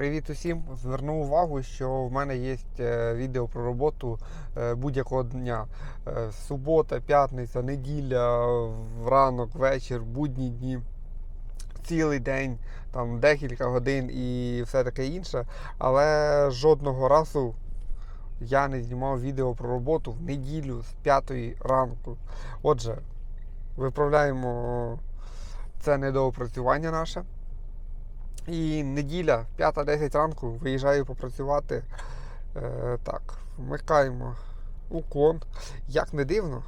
Привіт усім! Зверну увагу, що в мене є е, відео про роботу е, будь-якого дня. Е, Субота, п'ятниця, неділя, ранок, вечір, будні дні, цілий день, там декілька годин і все таке інше. Але жодного разу я не знімав відео про роботу в неділю з 5 ранку. Отже, виправляємо це недоопрацювання наше. І неділя, 5-10 ранку, виїжджаю попрацювати. Е, так, вмикаємо уклон. Як не дивно,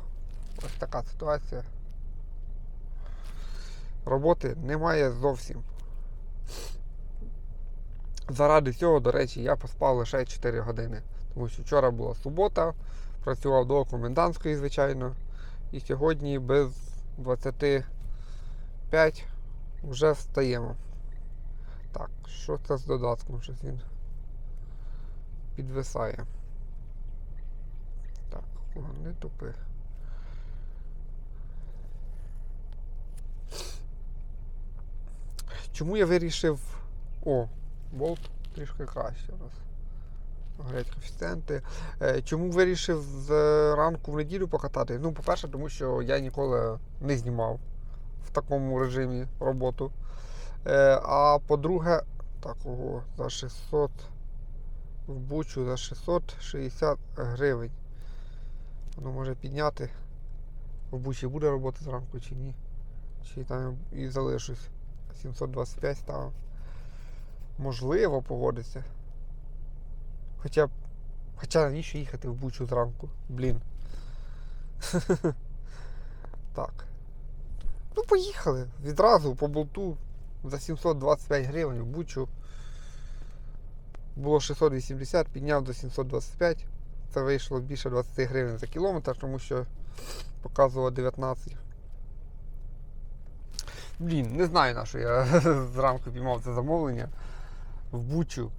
ось така ситуація. Роботи немає зовсім. Заради цього, до речі, я поспав лише 4 години. Тому що вчора була субота, працював до комендантської, звичайно. І сьогодні без 25 вже встаємо. Так, що це з додатком? Щось він підвисає. Так, не тупи. Чому я вирішив... О, болт трішки краще у нас. Горять коефіцієнти. Е, Чому вирішив з ранку в неділю покатати? Ну, по-перше, тому що я ніколи не знімав в такому режимі роботу. Е, А по-друге, так, ого, за 600 в бучу за 660 гривень. Воно може підняти. В бучі буде робота зранку чи ні. Чи там і залишусь. 725 ставив. Можливо, погодиться. Хоча б. Хоча навіщо їхати в бучу зранку? Блін. Так. Ну, поїхали. Відразу по болту за 725 гривень в бучу. Було 680, підняв до 725. Це вийшло більше 20 гривень за кілометр, тому що показувало 19. Блін, не знаю на що я зранку піймав це замовлення в бучу.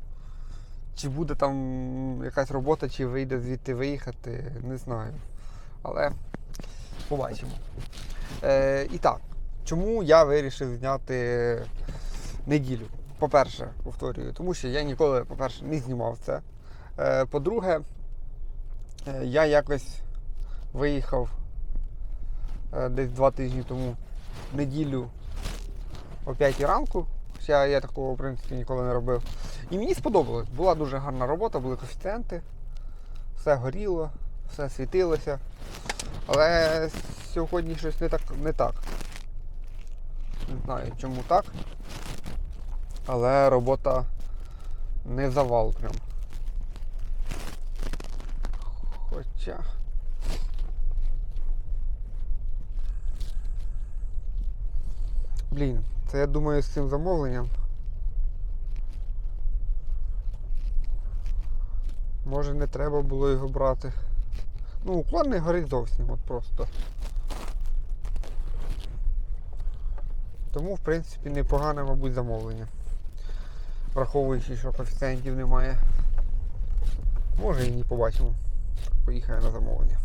Чи буде там якась робота, чи вийде звідти виїхати, не знаю. Але побачимо. Е, і так, чому я вирішив зняти неділю? По-перше, повторюю, тому що я ніколи, по-перше, не знімав це. Е, по-друге, е, я якось виїхав е, десь два тижні тому в неділю о 5 ранку. Хоча я такого в принципі ніколи не робив. І мені сподобалось. Була дуже гарна робота, були коефіцієнти, все горіло, все світилося. Але сьогодні щось не так. Не так. Не знаю чому так. Але робота не завал прям. Хоча. Блін, це я думаю з цим замовленням. Може не треба було його брати. Ну, уклон не горить зовсім, от просто. Тому, в принципі, непогане, мабуть, замовлення. Враховуючи, що коефіцієнтів немає. Може і не побачимо. Поїхає на замовлення.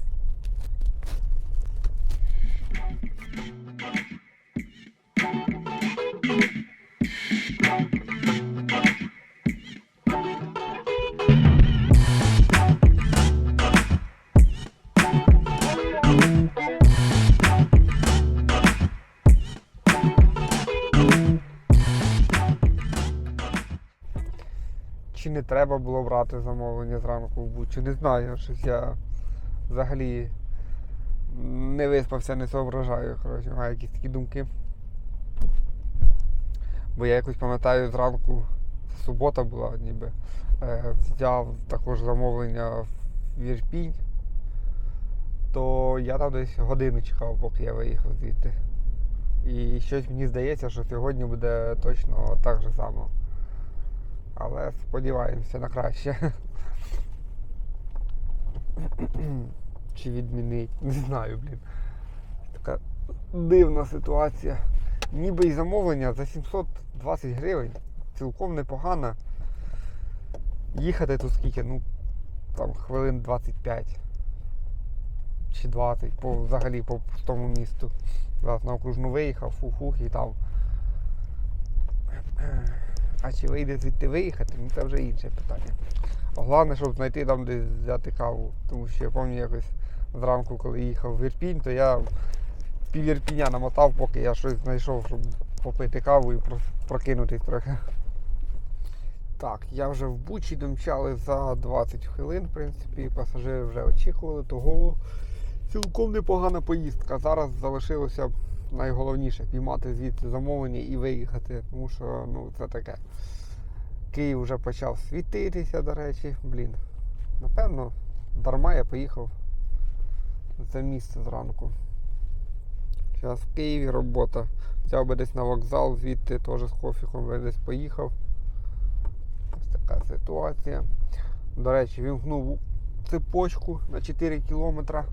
Треба було брати замовлення зранку в Бучу? Не знаю, щось я взагалі не виспався, не соображаю. Коротше, маю якісь такі думки. Бо я якось пам'ятаю зранку, субота була ніби. е, Взяв також замовлення в Ірпінь, то я там десь годину чекав, поки я виїхав звідти. І щось мені здається, що сьогодні буде точно так же само. Але сподіваємося на краще. Чи відмінить? Не знаю, блін. Така дивна ситуація. Ніби і замовлення за 720 гривень. Цілком непогано. Їхати тут скільки, ну, там хвилин 25 чи 20 по, взагалі по пустому місту. Зараз на окружну виїхав, фух-фух і там А чи вийде звідти виїхати, ну це вже інше питання. Головне, щоб знайти там десь взяти каву. Тому що я пам'ятаю якось зранку, коли їхав в Ірпінь, то я пів Ірпіня намотав, поки я щось знайшов, щоб попити каву і прокинутись трохи. Так, я вже в Бучі домчали за 20 хвилин, в принципі, пасажири вже очікували, того цілком непогана поїздка. Зараз залишилося найголовніше піймати звідси замовлення і виїхати, тому що ну, це таке. Київ вже почав світитися, до речі. Блін. Напевно, дарма я поїхав за місце зранку. Зараз в Києві робота. Взяв би десь на вокзал, звідти теж з кофіком би десь поїхав. Ось така ситуація. До речі, вімкнув цепочку на 4 кілометра.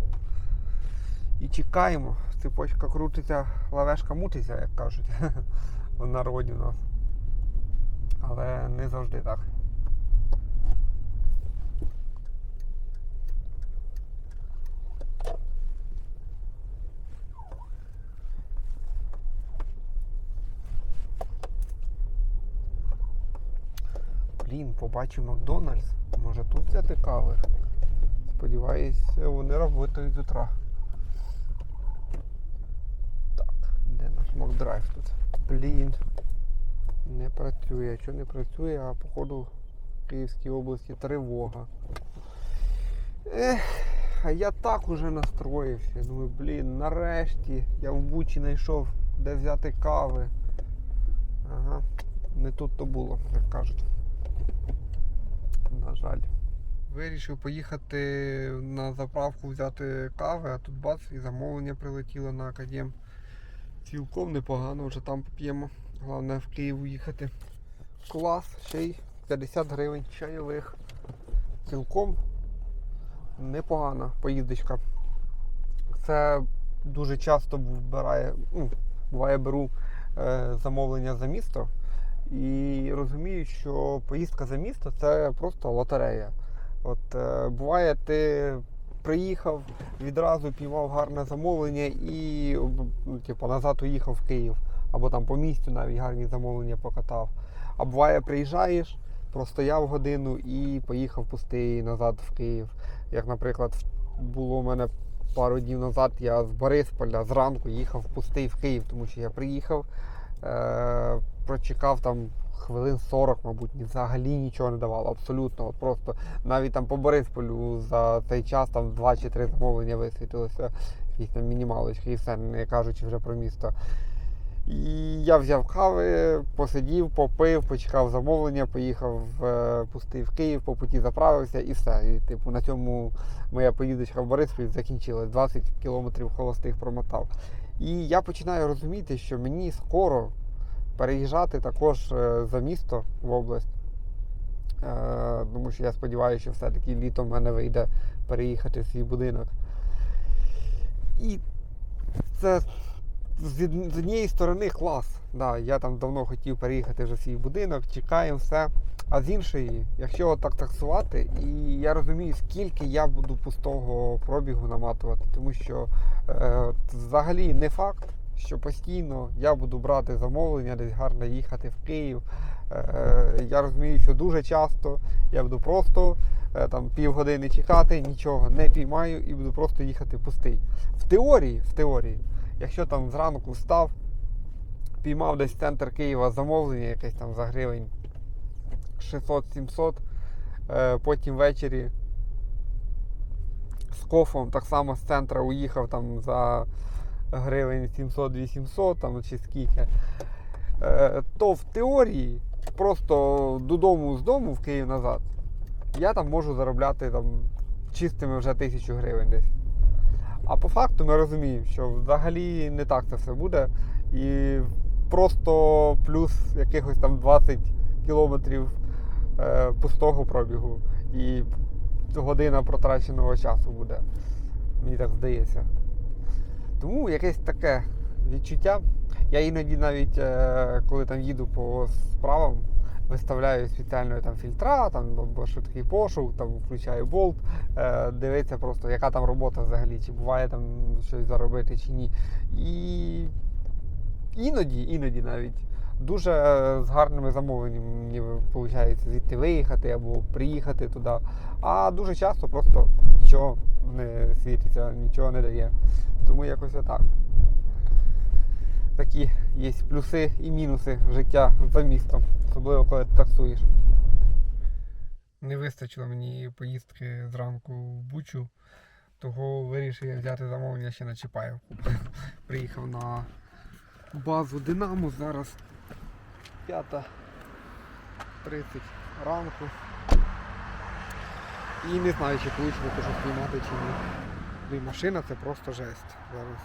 І чекаємо. Цепочка крутиться, лавешка мутиться, як кажуть. В народі у нас. Але не завжди так. Блін, побачив Макдональдс. Може тут взяти кави? Сподіваюсь, вони працюють з утра. Так, наш Макдрайв тут? Блін. Не працює. Що не працює, а походу в Київській області тривога. Ех, а я так уже настроївся. Думаю, блін, нарешті я в Бучі знайшов, де взяти кави. Ага, не тут то було, як кажуть. На жаль. Вирішив поїхати на заправку взяти кави, а тут бац і замовлення прилетіло на академ. Цілком непогано, вже там поп'ємо. Головне в Київ їхати. Клас, ще й 50 гривень чайових. Цілком непогана поїздочка. Це дуже часто вбирає, ну, буває, беру е, замовлення за місто і розумію, що поїздка за місто це просто лотерея. От е, буває, ти приїхав, відразу піймав гарне замовлення і типу, назад уїхав в Київ. Або там по місту навіть гарні замовлення покатав. А буває, приїжджаєш, простояв годину і поїхав пустий назад в Київ. Як, наприклад, було у мене пару днів назад, я з Борисполя зранку їхав пустий в Київ, тому що я приїхав, е- прочекав там хвилин 40, мабуть, взагалі нічого не давало, абсолютно. От просто навіть там по Борисполю за цей час там два чи три замовлення висвітилося, якісь там мінімалочки і все, не кажучи вже про місто. І я взяв кави, посидів, попив, почекав замовлення, поїхав е, пустий в Київ, по путі заправився і все. І типу на цьому моя поїздочка в Борисполі закінчилась. 20 кілометрів холостих промотав. І я починаю розуміти, що мені скоро переїжджати також е, за місто в область. Е, Тому що я сподіваюся, що все-таки літом в мене вийде переїхати в свій будинок. І це з, однієї сторони клас. Да, я там давно хотів переїхати вже в свій будинок, чекаємо все. А з іншої, якщо так таксувати, і я розумію, скільки я буду пустого пробігу наматувати, тому що е, взагалі не факт, що постійно я буду брати замовлення, десь гарно їхати в Київ. Е, я розумію, що дуже часто я буду просто е, там півгодини чекати, нічого не піймаю і буду просто їхати пустий. В теорії, в теорії, якщо там зранку встав, піймав десь центр Києва замовлення, якесь там за гривень 600-700, е, потім ввечері з кофом так само з центра уїхав там за гривень 700-800 там, чи скільки, е, то в теорії просто додому з дому в Київ назад я там можу заробляти там чистими вже тисячу гривень десь. А по факту ми розуміємо, що взагалі не так це все буде. І просто плюс якихось там 20 кілометрів е, пустого пробігу і година протраченого часу буде. Мені так здається. Тому якесь таке відчуття. Я іноді навіть, е, коли там їду по справам, виставляю спеціально там фільтра, там або швидкий пошук, там включаю болт, е, дивитися просто, яка там робота взагалі, чи буває там щось заробити, чи ні. І іноді, іноді навіть дуже е, з гарними замовленнями виходить звідти виїхати або приїхати туди. А дуже часто просто нічого не світиться, нічого не дає. Тому якось отак. Такі є плюси і мінуси життя за містом, особливо коли ти таксуєш. Не вистачило мені поїздки зранку в Бучу, того вирішив я взяти замовлення ще на Чапаєвку. Приїхав на базу Динамо, зараз 5.30 ранку. І не знаю, чи вийшло щось знімати чи ні. І машина це просто жесть. Зараз.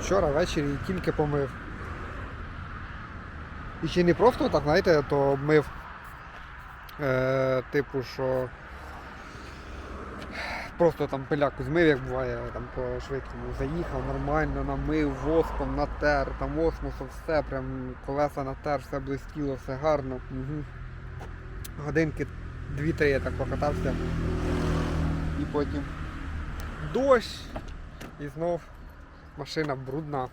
Вчора ввечері її тільки помив. І ще не просто так, знаєте, то мив. Е, типу, що просто там пиляку змив, як буває, там по швидкому заїхав нормально, намив воском, натер, там осмосом, все, прям колеса натер, все блистіло, все гарно. Угу. Годинки 2-3 я так покатався. І потім дощ. І знов машина брудна.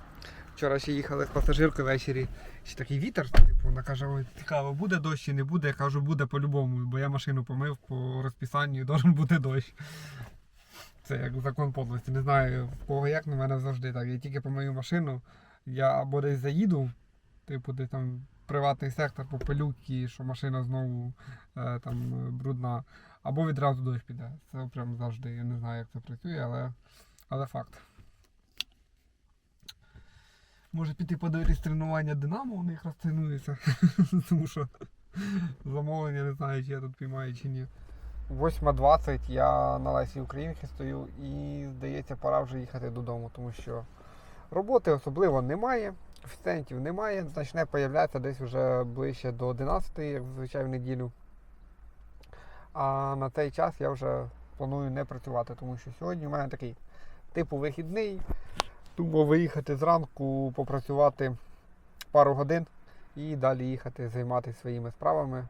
Вчора ще їхали з пасажиркою ввечері. Ще такий вітер, типу, вона каже, ой, цікаво, буде дощ чи не буде. Я кажу, буде по-любому, бо я машину помив по розписанню і бути дощ. Це як закон подлості. Не знаю в кого як, але в мене завжди так. Я тільки помию машину, я або десь заїду, типу десь там приватний сектор по пилюки, що машина знову е, там е, брудна, або відразу дощ піде. Це прям завжди. Я не знаю, як це працює, але, але факт. Може піти подивитись тренування Динамо, у них розцінується. Тому що замовлення не знаю, чи я тут піймаю чи ні. 8.20 я на Лесі Українки стою і здається, пора вже їхати додому, тому що роботи особливо немає, офіціантів немає, почне появлятися десь вже ближче до 11, як зазвичай в неділю. А на цей час я вже планую не працювати, тому що сьогодні у мене такий типу вихідний. Думав виїхати зранку, попрацювати пару годин і далі їхати займатися своїми справами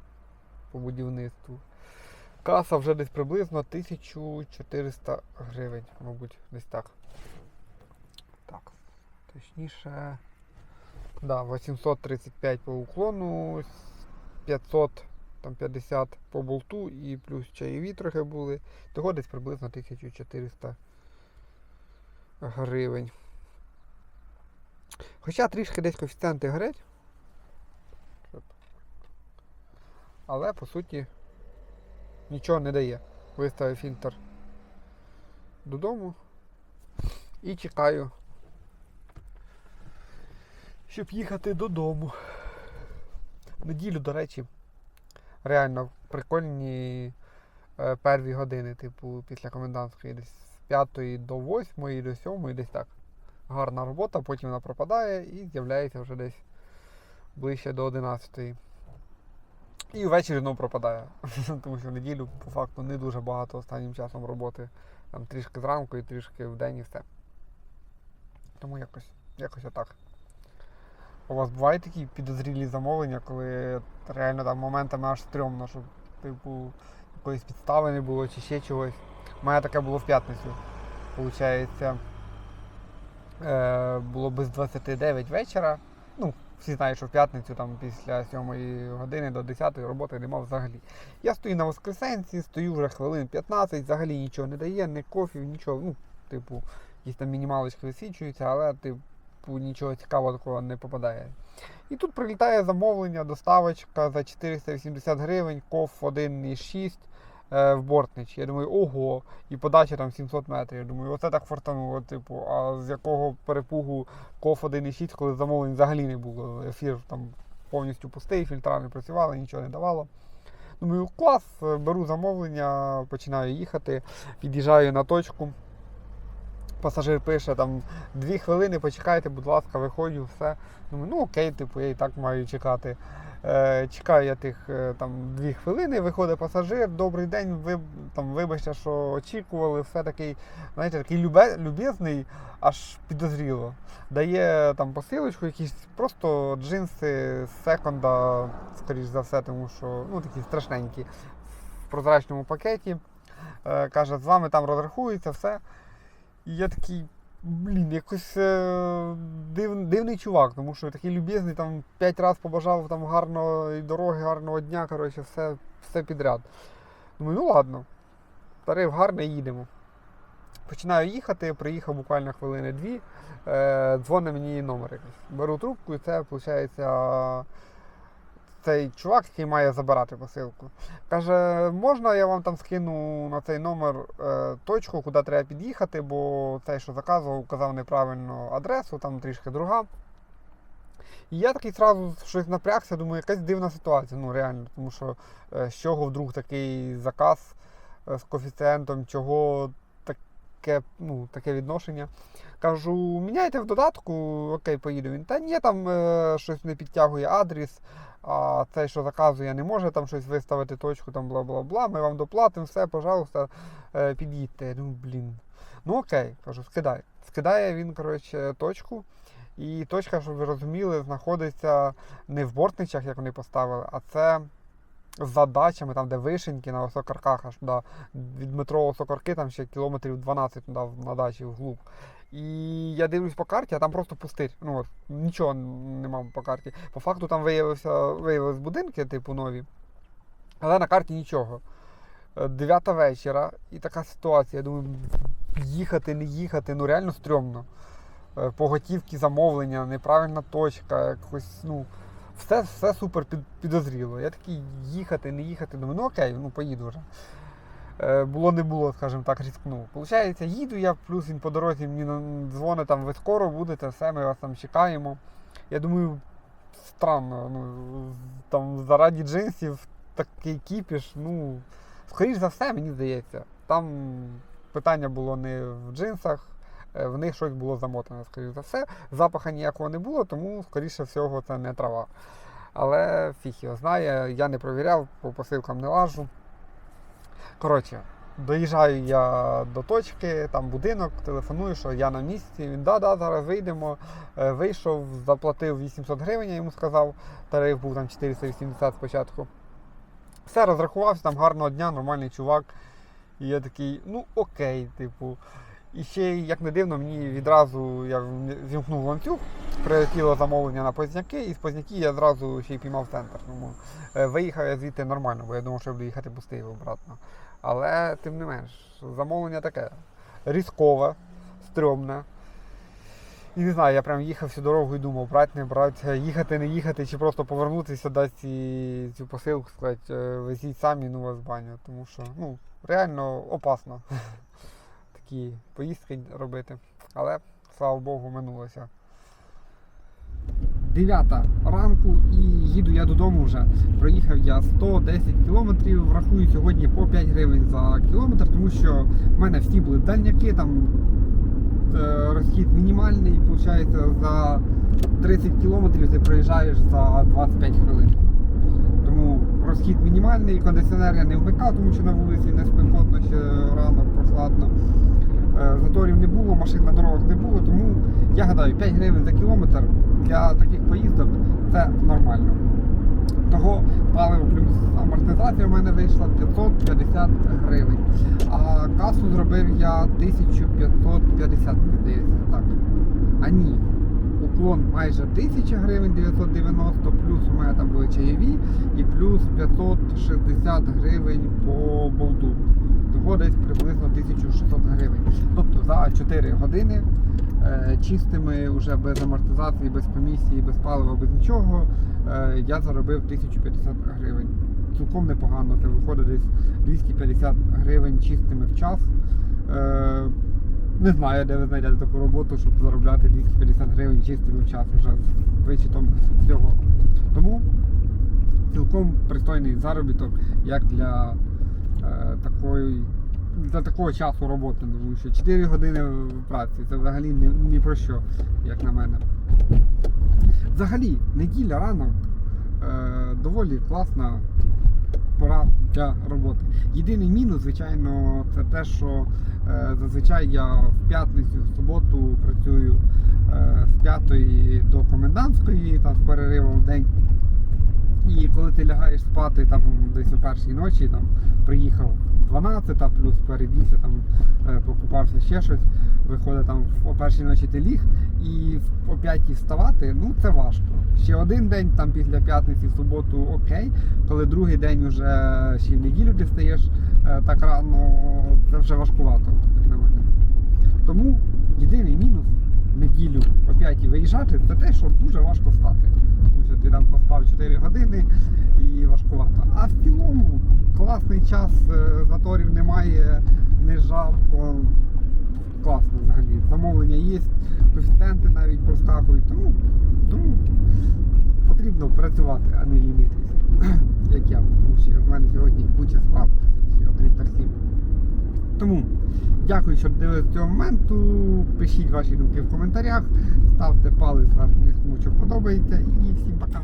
по будівництву. Каса вже десь приблизно 1400 гривень, мабуть, десь так. Так, точніше. Да, 835 по уклону, 550 по болту і плюс чайові трохи були. Того десь приблизно 1400 гривень. Хоча трішки десь коефіцієнти горять. Але по суті нічого не дає. Виставив фільтр додому і чекаю, щоб їхати додому. Неділю, до речі, реально прикольні е, перві години, типу, після комендантської, десь з 5 до 8 до 7, десь так. Гарна робота, потім вона пропадає і з'являється вже десь ближче до 11. І ввечері знову пропадає. Тому що в неділю по факту не дуже багато останнім часом роботи. Там трішки зранку і трішки в день і все. Тому якось, якось отак. У вас бувають такі підозрілі замовлення, коли реально там моментами аж стрьомно, щоб типу якоїсь підстави не було чи ще чогось. У мене таке було в п'ятницю. Получається, е, було без 29 вечора. Ну, всі знають, що в п'ятницю там після 7 години до 10 роботи нема взагалі. Я стою на воскресенці, стою вже хвилин 15, взагалі нічого не дає, ні кофів, нічого. Ну, типу, якісь там мінімалочки висвічуються, але типу нічого цікавого такого не попадає. І тут прилітає замовлення, доставочка за 480 гривень, коф 1,6 е, в Бортнич. Я думаю, ого, і подача там 700 метрів. Я думаю, оце так фортануло, типу, а з якого перепугу коф 1,6, коли замовлень взагалі не було. Ефір там повністю пустий, фільтра не працювали, нічого не давало. Думаю, клас, беру замовлення, починаю їхати, під'їжджаю на точку. Пасажир пише там дві хвилини, почекайте, будь ласка, виходжу, все. Думаю, ну окей, типу, я і так маю чекати. Е, чекаю я тих е, там дві хвилини, виходить пасажир, добрий день, ви там вибачте, що очікували, все такий, знаєте, такий любе, любезний, аж підозріло. Дає там посилочку, якісь просто джинси з секонда, скоріш за все, тому що ну такі страшненькі в прозрачному пакеті. Е, каже, з вами там розрахується, все. І я такий, блін, якось е, див, дивний чувак, тому що такий любезний, там п'ять разів побажав там гарної дороги, гарного дня, коротше, все, все підряд. Думаю, ну ладно, тариф гарний, їдемо. Починаю їхати, приїхав буквально хвилини дві, е, дзвонить мені номер якийсь. Беру трубку, і це, виходить, цей чувак, який має забирати посилку. Каже, можна я вам там скину на цей номер е, точку, куди треба під'їхати, бо цей, що заказував, казав неправильну адресу, там трішки друга. І я такий зразу щось напрягся, думаю, якась дивна ситуація, ну реально, тому що е, з чого вдруг такий заказ е, з коефіцієнтом, чого таке, ну, таке відношення. Кажу, міняйте в додатку, окей, поїду. Він, та ні, там е, щось не підтягує адрес, а цей, що заказує, не може там щось виставити точку, там бла-бла-бла, ми вам доплатимо, все, пожалуйста, е, під'їдьте. Я блін. Ну окей, кажу, скидай. Скидає він, коротше, точку. І точка, щоб ви розуміли, знаходиться не в бортничах, як вони поставили, а це за дачами, там, де вишеньки на Осокарках, аж туди, від метро Осокарки, там ще кілометрів 12 туди на дачі вглуб. І я дивлюсь по карті, а там просто пустир. Ну от, нічого нема по карті. По факту там виявився, виявились будинки, типу нові, але на карті нічого. Е, Дев'ята вечора, і така ситуація. Я думаю, їхати, не їхати, ну реально стрьомно. Е, По готівці замовлення, неправильна точка, якось, ну, все, все супер під, підозріло. Я такий їхати, не їхати, думаю, ну окей, ну поїду вже. Е, Було не було, скажімо так, різкнув. Получається, їду я, плюс він по дорозі мені дзвонить, там ви скоро будете, все, ми вас там чекаємо. Я думаю, странно, ну, там заради джинсів такий кіпіш, ну, скоріш за все, мені здається. Там питання було не в джинсах, в них щось було замотане, скоріш за все. Запаха ніякого не було, тому, скоріше всього, це не трава. Але фіг його знає, я не провіряв, по посилкам не лажу. Коротше, доїжджаю я до точки, там будинок, телефоную, що я на місці. Він да-да, зараз вийдемо. Е, Вийшов, заплатив 800 гривень, я йому сказав. Тариф був там 480 спочатку. Все, розрахувався, там гарного дня, нормальний чувак. І я такий, ну окей, типу. І ще, як не дивно, мені відразу я вімкнув ланцюг, прилетіло замовлення на Позняки, і з Позняки я зразу ще й піймав центр. Тому е, виїхав я звідти нормально, бо я думав, що я буду їхати пустий обратно. Але тим не менш, замовлення таке різкове, стрьомне. І не знаю, я прям їхав всю дорогу і думав, брати, не брати, їхати, не їхати, чи просто повернутися, дати цю посилку, сказати, е, везіть самі, ну вас баню. Тому що ну, реально опасно такі поїздки робити. Але, слава Богу, минулося. Дев'ята ранку і їду я додому вже. Проїхав я 110 кілометрів, рахую сьогодні по 5 гривень за кілометр, тому що в мене всі були дальняки, там е, розхід мінімальний, виходить, за 30 кілометрів ти проїжджаєш за 25 хвилин. Розхід мінімальний, кондиціонер я не вмикав, тому що на вулиці не спекотно, ще рано, прохладно. Е, Заторів не було, машин на дорогах не було, тому я гадаю, 5 гривень за кілометр для таких поїздок це нормально. Того паливо плюс амортизація в мене вийшла 550 гривень. А касу зробив я 1550, мені здається. Так. А ні. Уклон майже 1000 гривень 990, плюс у мене там були чаєві і плюс 560 гривень по болту. Того десь приблизно 1600 гривень. Тобто за 4 години е, чистими, вже без амортизації, без комісії, без палива, без нічого, е, я заробив 1050 гривень. Цілком непогано, це виходить десь 250 гривень чистими в час. Е, не знаю, де ви знайдете таку роботу, щоб заробляти 250 гривень чистими в час вже з вичетом всього. Тому цілком пристойний заробіток, як для е, такої. Для такого часу роботи, тому що 4 години праці це взагалі ні, ні про що, як на мене. Взагалі, неділя ранок е, доволі класна пора для роботи. Єдиний мінус, звичайно, це те, що е, зазвичай я в п'ятницю, в суботу працюю е, з 5 до комендантської, там з переривом в день. І коли ти лягаєш спати там десь о першій ночі, там приїхав 12, плюс передівся, там е, покупався ще щось. Виходить там о першій ночі ти ліг і о п'ятій вставати, ну це важко. Ще один день там після п'ятниці, в суботу окей. Коли другий день уже ще в неділю ти стаєш е, так рано, це вже важкувато, як на мене. Тому єдиний мінус неділю о 5 виїжджати це те, що дуже важко встати. Ти там поспав 4 години і важкувато. А в цілому класний час, е, заторів немає, не жарко. Класно взагалі. Замовлення є, коефіцієнти навіть проскакують. Тому, тому потрібно працювати, а не лінитися. Як я, тому що в мене сьогодні куча справ, окрім таксі. Тому дякую, що дивились цього моменту. Пишіть ваші думки в коментарях, ставте палець вверх, якщо що подобається. І всім пока.